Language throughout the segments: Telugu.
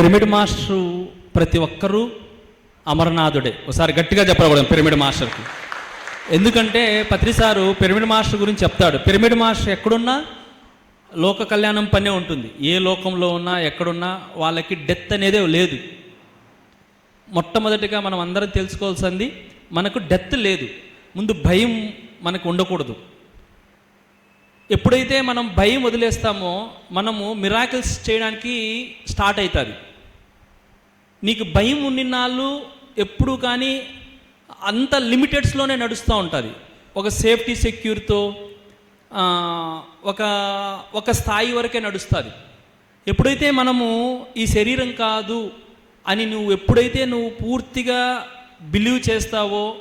పిరమిడ్ మాస్టరు ప్రతి ఒక్కరూ అమరనాథుడే. ఒకసారి గట్టిగా చెప్పకూడదు పిరమిడ్ మాస్టర్కి. ఎందుకంటే పత్రిసారు పిరమిడ్ మాస్టర్ గురించి చెప్తాడు. పిరమిడ్ మాస్టర్ ఎక్కడున్నా లోక కళ్యాణం పనే ఉంటుంది. ఏ లోకంలో ఉన్నా ఎక్కడున్నా వాళ్ళకి డెత్ అనేదే లేదు. మొట్టమొదటిగా మనం అందరం తెలుసుకోవాల్సింది మనకు డెత్ లేదు. ముందు భయం మనకు ఉండకూడదు. ఎప్పుడైతే మనం భయం వదిలేస్తామో మనము మిరాకిల్స్ చేయడానికి స్టార్ట్ అవుతుంది నీకు భయం ఉండినాళ్ళు ఎప్పుడు కానీ అంత లిమిటెడ్స్లోనే నడుస్తూ ఉంటుంది. ఒక సేఫ్టీ సెక్యూర్తో ఒక ఒక స్థాయి వరకే నడుస్తుంది. ఎప్పుడైతే మనము ఈ శరీరం కాదు అని నువ్వు ఎప్పుడైతే నువ్వు పూర్తిగా బిలీవ్ చేస్తావో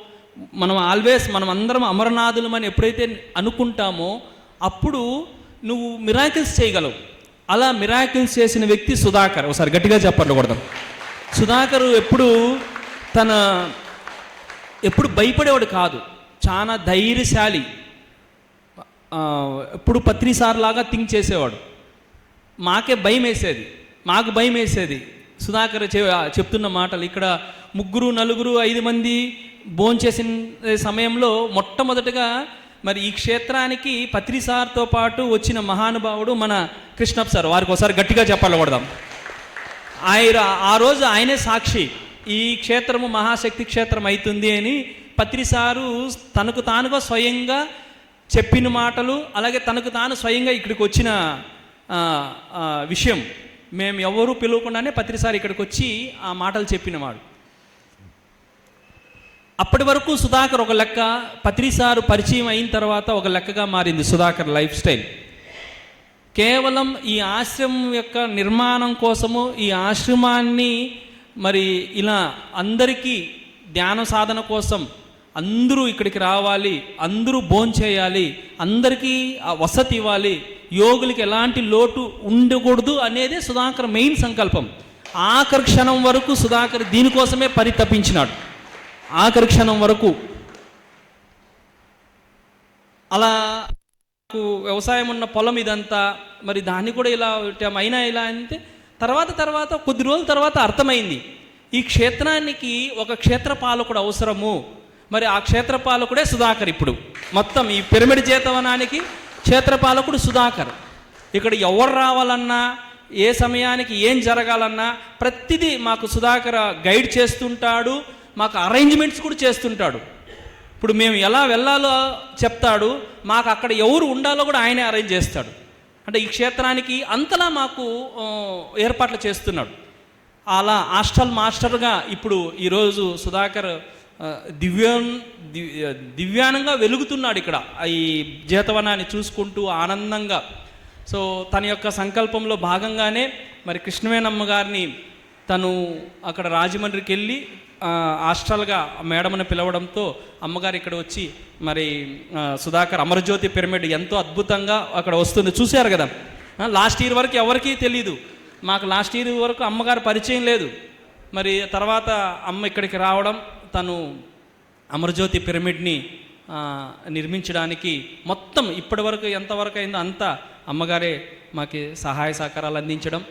మనం ఆల్వేస్ మనం అందరం అమరనాథులమని ఎప్పుడైతే అనుకుంటామో అప్పుడు నువ్వు మిరాకిల్స్ చేయగలవు. అలా మిరాకిల్స్ చేసిన వ్యక్తి సుధాకర్. ఒకసారి గట్టిగా చెప్పండి కొడదాం. సుధాకరు ఎప్పుడు తన ఎప్పుడు భయపడేవాడు కాదు. చాలా ధైర్యశాలి. ఎప్పుడు పత్రిసార్లాగా థింక్ చేసేవాడు. మాకే భయం వేసేది మాకు భయం వేసేది సుధాకర్ చె చెప్తున్న మాటలు ఇక్కడ ముగ్గురు నలుగురు ఐదు మంది భోంచేసిన సమయంలో మొట్టమొదటగా మరి ఈ క్షేత్రానికి పత్రిసార్తో పాటు వచ్చిన మహానుభావుడు మన కృష్ణప్ సార్. వారికి ఒకసారి గట్టిగా చెప్పాలి కొడదాం ఆయన ఆ రోజు ఆయనే సాక్షి. ఈ క్షేత్రము మహాశక్తి క్షేత్రం అవుతుంది అని పత్రిసారు తనకు తానుగా స్వయంగా చెప్పిన మాటలు అలాగే తనకు తాను స్వయంగా ఇక్కడికి వచ్చిన విషయం. మేము ఎవరూ పిలవకుండానే పత్రిసారి ఇక్కడికి వచ్చి ఆ మాటలు చెప్పినవాడు. అప్పటి వరకు సుధాకర్ ఒక లెక్క పత్రిసారు పరిచయం అయిన తర్వాత ఒక లెక్కగా మారింది సుధాకర్ లైఫ్ స్టైల్. కేవలం ఈ ఆశ్రమం యొక్క నిర్మాణం కోసము ఈ ఆశ్రమాన్ని మరి ఇలా అందరికీ ధ్యాన సాధన కోసం అందరూ ఇక్కడికి రావాలి అందరూ భోంచేయాలి అందరికీ వసతి ఇవ్వాలి. యోగులకి ఎలాంటి లోటు ఉండకూడదు అనేది సుధాకర్ మెయిన్ సంకల్పం. ఆఖరి క్షణం వరకు సుధాకర్ దీనికోసమే పరితపించినాడు. ఆఖరి క్షణం వరకు. అలా వ్యవసాయం ఉన్న పొలం ఇదంతా మరి దాన్ని కూడా ఇలా అయినా ఇలా అంటే తర్వాత తర్వాత కొద్ది రోజుల తర్వాత అర్థమైంది. ఈ క్షేత్రానికి ఒక క్షేత్ర పాలకుడు అవసరము. మరి ఆ క్షేత్ర పాలకుడే సుధాకర్ ఇప్పుడు. మొత్తం ఈ పిరమిడ్ చేతవనానికి క్షేత్ర పాలకుడు సుధాకర్. ఇక్కడ ఎవరు రావాలన్నా ఏ సమయానికి ఏం జరగాలన్నా ప్రతిదీ మాకు సుధాకర్ గైడ్ చేస్తుంటాడు. మాకు అరేంజ్మెంట్స్ కూడా చేస్తుంటాడు. ఇప్పుడు మేము ఎలా వెళ్ళాలో చెప్తాడు మాకు అక్కడ ఎవరు ఉండాలో కూడా ఆయనే అరేంజ్ చేస్తాడు. అంటే ఈ క్షేత్రానికి అంతలా మాకు ఏర్పాట్లు చేస్తున్నాడు. అలా హాస్టల్ మాస్టర్గా ఇప్పుడు ఈరోజు సుధాకర్ దివ్యం దివ్యానంగా వెలుగుతున్నాడు ఇక్కడ. ఈ జీతవనాన్ని చూసుకుంటూ ఆనందంగా. సో తన యొక్క సంకల్పంలో భాగంగానే మరి కృష్ణవేణమ్మ గారిని తను అక్కడ రాజమండ్రికి వెళ్ళి హాస్టల్గా మేడమ్ని పిలవడంతో అమ్మగారు ఇక్కడ వచ్చి మరి సుధాకర్ అమరజ్యోతి పిరమిడ్ ఎంతో అద్భుతంగా అక్కడ వస్తుంది. చూశారు కదా? లాస్ట్ ఇయర్ వరకు ఎవరికీ తెలియదు మాకు లాస్ట్ ఇయర్ వరకు అమ్మగారు పరిచయం లేదు. మరి తర్వాత అమ్మ ఇక్కడికి రావడం తను అమరజ్యోతి పిరమిడ్ని నిర్మించడానికి మొత్తం ఇప్పటివరకు ఎంతవరకు అయిందో అంతా అమ్మగారే మాకు సహాయ సహకారాలు అందించడం.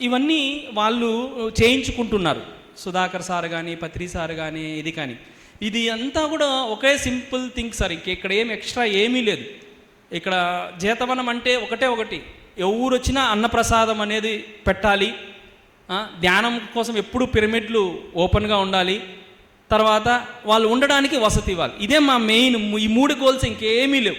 ఇవన్నీ వాళ్ళు చేయించుకుంటున్నారు. సుధాకర్ సార్ కానీ పత్రి సార్ కానీ ఇది కానీ. ఇది అంతా కూడా ఒకే సింపుల్ థింగ్ సార్. ఇంక ఇక్కడ ఏం ఎక్స్ట్రా ఏమీ లేదు. ఇక్కడ జీతవనం అంటే ఒకటే ఒకటి. ఎవరు వచ్చినా అన్నప్రసాదం అనేది పెట్టాలి. ధ్యానం కోసం ఎప్పుడు పిరమిడ్లు ఓపెన్గా ఉండాలి. తర్వాత వాళ్ళు ఉండడానికి వసతి ఇవ్వాలి. ఇదే మా మెయిన్ ఈ మూడు గోల్స్ ఇంకేమీ లేవు.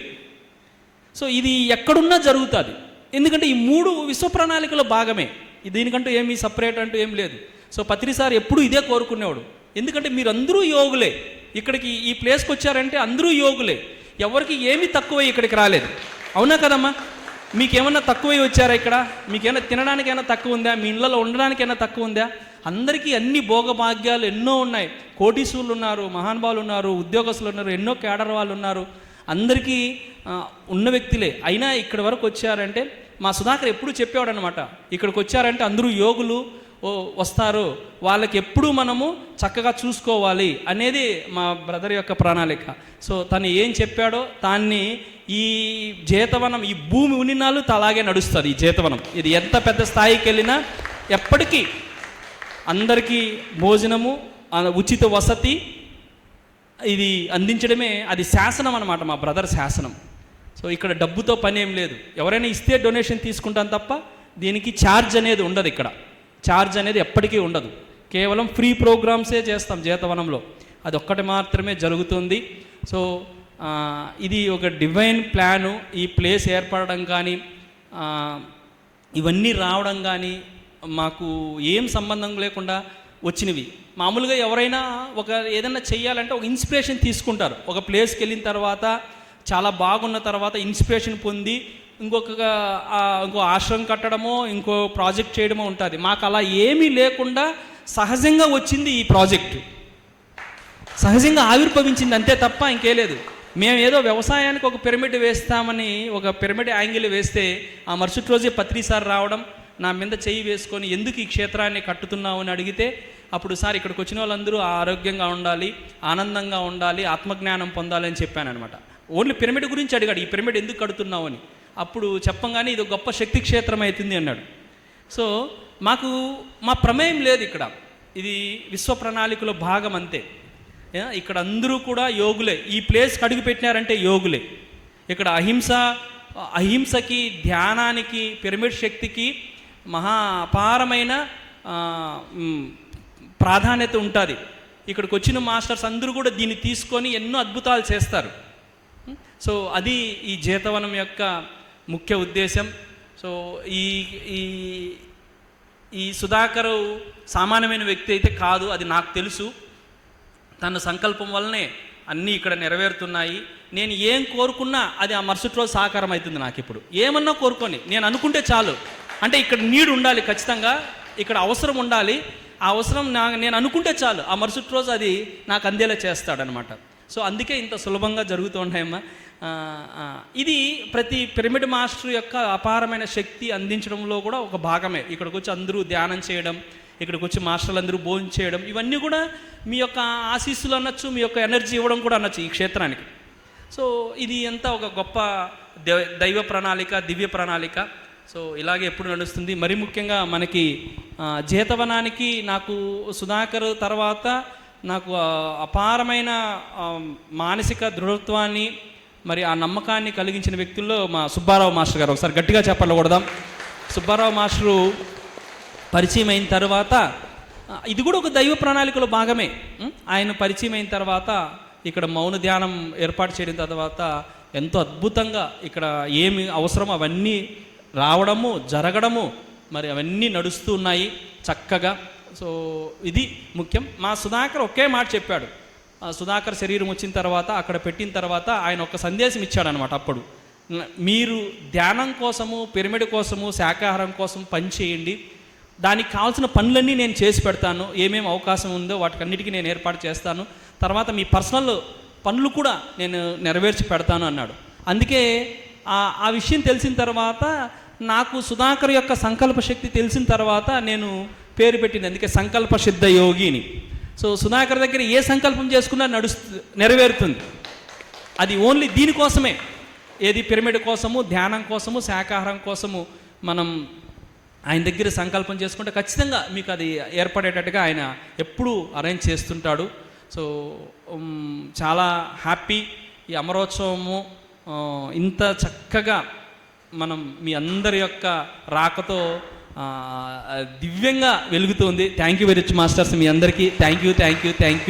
సో ఇది ఎక్కడున్నా జరుగుతుంది. ఎందుకంటే ఈ మూడు విశ్వ ప్రణాళికలో భాగమే. దీనికంటూ ఏమీ సపరేట్ అంటూ ఏం లేదు. సో పత్రిసారి ఎప్పుడు ఇదే కోరుకునేవాడు. ఎందుకంటే మీరందరూ యోగులే. ఇక్కడికి ఈ ప్లేస్కి వచ్చారంటే అందరూ యోగులే. ఎవరికి ఏమీ తక్కువ ఇక్కడికి రాలేదు. అవునా కదమ్మా? మీకేమన్నా తక్కువై వచ్చారా ఇక్కడ? మీకేమైనా తినడానికైనా తక్కువ ఉందా? మీ ఇళ్ళలో ఉండడానికైనా తక్కువ ఉందా? అందరికీ అన్ని భోగభాగ్యాలు ఎన్నో ఉన్నాయి. కోటీశ్వరులు ఉన్నారు మహానుభావులు ఉన్నారు ఉద్యోగస్తులు ఉన్నారు ఎన్నో కేడర్ వాళ్ళు ఉన్నారు అందరికీ ఉన్న వ్యక్తులే. అయినా ఇక్కడి వరకు వచ్చారంటే మా సుధాకర్ ఎప్పుడు చెప్పేవాడు అనమాట ఇక్కడికి వచ్చారంటే అందరూ యోగులు వస్తారు వాళ్ళకి ఎప్పుడు మనము చక్కగా చూసుకోవాలి అనేది మా బ్రదర్ యొక్క ప్రణాళిక. సో తను ఏం చెప్పాడో దాన్ని ఈ జీతవనం ఈ భూమి ఉనినాలు అలాగే నడుస్తుంది ఈ జీతవనం. ఇది ఎంత పెద్ద స్థాయికి వెళ్ళినా ఎప్పటికీ అందరికీ భోజనము ఉచిత వసతి ఇది అందించడమే అది శాసనం అనమాట మా బ్రదర్ శాసనం. సో ఇక్కడ డబ్బుతో పని ఏం లేదు. ఎవరైనా ఇస్తే డొనేషన్ తీసుకుంటాం తప్ప దీనికి ఛార్జ్ అనేది ఉండదు ఇక్కడ. ఛార్జ్ అనేది ఎప్పటికీ ఉండదు. కేవలం ఫ్రీ ప్రోగ్రామ్సే చేస్తాం జీతవనంలో అది ఒక్కటి మాత్రమే జరుగుతుంది. సో ఇది ఒక డివైన్ ప్లాను ఈ ప్లేస్ ఏర్పడడం కానీ ఇవన్నీ రావడం కానీ మాకు ఏం సంబంధం లేకుండా వచ్చినవి. మామూలుగా ఎవరైనా ఒక ఏదైనా చేయాలంటే ఒక ఇన్స్పిరేషన్ తీసుకుంటారు. ఒక ప్లేస్కి వెళ్ళిన తర్వాత చాలా బాగున్న తర్వాత ఇన్స్పిరేషన్ పొంది ఇంకొక ఇంకో ఆశ్రమం కట్టడమో ఇంకో ప్రాజెక్ట్ చేయడమో ఉంటుంది. మాకు అలా ఏమీ లేకుండా సహజంగా వచ్చింది ఈ ప్రాజెక్టు. సహజంగా ఆవిర్భవించింది అంతే తప్ప ఇంకే లేదు. మేము ఏదో వ్యవసాయానికి ఒక పిరమిడ్ వేస్తామని ఒక పిరమిడ్ యాంగిల్ వేస్తే ఆ మరుసటి రోజే పత్రి సార్ రావడం నా మీద చెయ్యి వేసుకొని ఎందుకు ఈ క్షేత్రాన్ని కట్టుతున్నావు అని అడిగితే అప్పుడు సార్ ఇక్కడికి వచ్చిన వాళ్ళందరూ ఆరోగ్యంగా ఉండాలి ఆనందంగా ఉండాలి ఆత్మజ్ఞానం పొందాలని చెప్పాను అనమాట ఓన్లీ పిరమిడ్ గురించి అడిగాడు ఈ పిరమిడ్ ఎందుకు కడుతున్నావు అని. అప్పుడు చెప్పంగానే ఇది గొప్ప శక్తి క్షేత్రం అవుతుంది అన్నాడు. సో మాకు మా ప్రమేయం లేదు ఇక్కడ. ఇది విశ్వ ప్రణాళికలో భాగం అంతే. ఇక్కడ అందరూ కూడా యోగులే. ఈ ప్లేస్కి అడుగు పెట్టినారంటే యోగులే. ఇక్కడ అహింస అహింసకి ధ్యానానికి పిరమిడ్ శక్తికి మహా అపారమైన ప్రాధాన్యత ఉంటుంది. ఇక్కడికి వచ్చిన మాస్టర్స్ అందరూ కూడా దీన్ని తీసుకొని ఎన్నో అద్భుతాలు చేస్తారు. సో అది ఈ జీతవనం యొక్క ముఖ్య ఉద్దేశం. సో ఈ ఈ ఈ సుధాకరు సామాన్యమైన వ్యక్తి అయితే కాదు అది నాకు తెలుసు. తన సంకల్పం వల్లనే అన్నీ ఇక్కడ నెరవేరుతున్నాయి. నేను ఏం కోరుకున్నా అది ఆ మరుసటి రోజు సహకారం అవుతుంది నాకు ఇప్పుడు ఏమన్నా కోరుకొని నేను అనుకుంటే చాలు. అంటే ఇక్కడ నీడు ఉండాలి ఖచ్చితంగా ఇక్కడ అవసరం ఉండాలి. ఆ అవసరం నా నేను అనుకుంటే చాలు. ఆ మరుసటి రోజు అది నాకు అందేలా చేస్తాడనమాట సో అందుకే ఇంత సులభంగా జరుగుతూ ఉంటాయమ్మా. ఇది ప్రతి పిరమిడ్ మాస్టర్ యొక్క అపారమైన శక్తి అందించడంలో కూడా ఒక భాగమే. ఇక్కడికి వచ్చి అందరూ ధ్యానం చేయడం ఇక్కడికి వచ్చి మాస్టర్లు అందరూ భోజనం చేయడం ఇవన్నీ కూడా మీ యొక్క ఆశీస్సులు అనొచ్చు మీ యొక్క ఎనర్జీ ఇవ్వడం కూడా అనొచ్చు ఈ క్షేత్రానికి. సో ఇది అంతా ఒక గొప్ప దైవ దైవ ప్రణాళిక దివ్య ప్రణాళిక. సో ఇలాగే ఎప్పుడు నడుస్తుంది. మరి ముఖ్యంగా మనకి జీతవనానికి నాకు సుధాకర్ తర్వాత నాకు అపారమైన మానసిక దృఢత్వాన్ని మరి ఆ నమ్మకాన్ని కలిగించిన వ్యక్తుల్లో మా సుబ్బారావు మాస్టర్ గారు. ఒకసారి గట్టిగా చెప్పాలి కొడదాం సుబ్బారావు మాస్టరు పరిచయం అయిన తర్వాత ఇది కూడా ఒక దైవ ప్రణాళికలో భాగమే. ఆయన పరిచయం అయిన తర్వాత ఇక్కడ మౌన ధ్యానం ఏర్పాటు చేయడం తర్వాత ఎంతో అద్భుతంగా ఇక్కడ ఏమి అవసరమో అవన్నీ రావడము జరగడము మరి అవన్నీ నడుస్తూ ఉన్నాయి చక్కగా. సో ఇది ముఖ్యం. మా సుధాకర్ ఒకే మాట చెప్పాడు. ఆ సుధాకర్ శరీరం వచ్చిన తర్వాత అక్కడ పెట్టిన తర్వాత ఆయన ఒక సందేశం ఇచ్చాడనమాట అప్పుడు. మీరు ధ్యానం కోసము పిరమిడ్ కోసము శాకాహారం కోసం పని చేయండి. దానికి కావాల్సిన పనులన్నీ నేను చేసి పెడతాను. ఏమేమి అవకాశం ఉందో వాటికన్నిటికీ నేను ఏర్పాటు చేస్తాను. తర్వాత మీ పర్సనల్ పనులు కూడా నేను నెరవేర్చి పెడతాను అన్నాడు. అందుకే ఆ ఆ విషయం తెలిసిన తర్వాత నాకు సుధాకర్ యొక్క సంకల్ప శక్తి తెలిసిన తర్వాత నేను పేరు పెట్టింది అందుకే సంకల్ప సిద్ధ యోగిని. సో సుధాకర్ దగ్గర ఏ సంకల్పం చేసుకున్నా నడుస్తు నెరవేరుతుంది. అది ఓన్లీ దీనికోసమే ఏది పిరమిడ్ కోసము ధ్యానం కోసము శాకాహారం కోసము మనం ఆయన దగ్గర సంకల్పం చేసుకుంటే ఖచ్చితంగా మీకు అది ఏర్పడేటట్టుగా ఆయన ఎప్పుడూ అరేంజ్ చేస్తుంటాడు. సో చాలా హ్యాపీ ఈ అమరోత్సవము. ఇంత చక్కగా మనం మీ అందరి యొక్క రాకతో దివ్యంగా వెలుగుతుంది. Thank you very much masters మీ అందరికీ thank you thank you thank you